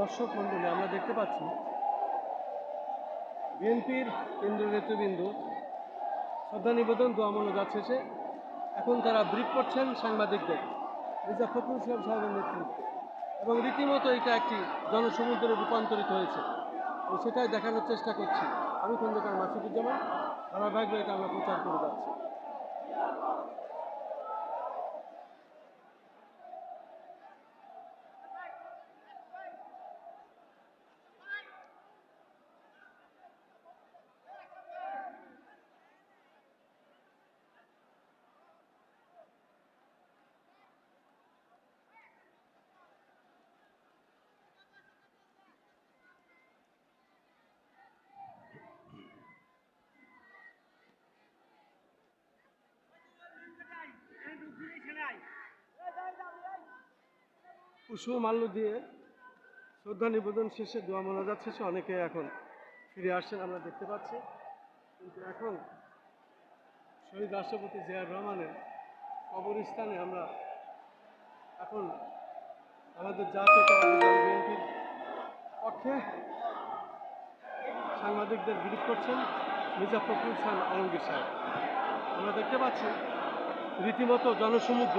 দর্শক মণ্ডলী আমরা দেখতে পাচ্ছি বিএনপির কেন্দ্রীয় নেতৃবৃন্দ। শ্রদ্ধা নিবেদন দোয়া মনোজাত সে এখন তারা ব্রিফ করছেন সাংবাদিকদের, মির্জা ফখরুল ইসলাম সাহেবের নেতৃত্বে। এবং রীতিমতো এটা একটি জনসমুদ্রে রূপান্তরিত হয়েছে। তো সেটাই দেখানোর চেষ্টা করছি। আমি খন্দকার মাসুদুজ্জামান ধারাবাহিকভাবে এটা আমরা প্রচার করে যাচ্ছি। পুষ্প মাল্য দিয়ে শ্রদ্ধা নিবেদন শেষে, দোয়া মোনাজাত শেষে অনেকে এখন ফিরে আসছেন, আমরা দেখতে পাচ্ছি। কিন্তু এখন শহীদ রাষ্ট্রপতি জিয়াউর রহমানের কবরস্থানে আমরা এখন আমাদের দল বিএনপির পক্ষে সাংবাদিকদের বিরোধ করছেন মির্জা ফখরুল ইসলাম আলমগীর সাহেব। আমরা দেখতে পাচ্ছি, রীতিমতো জনসমুদ্র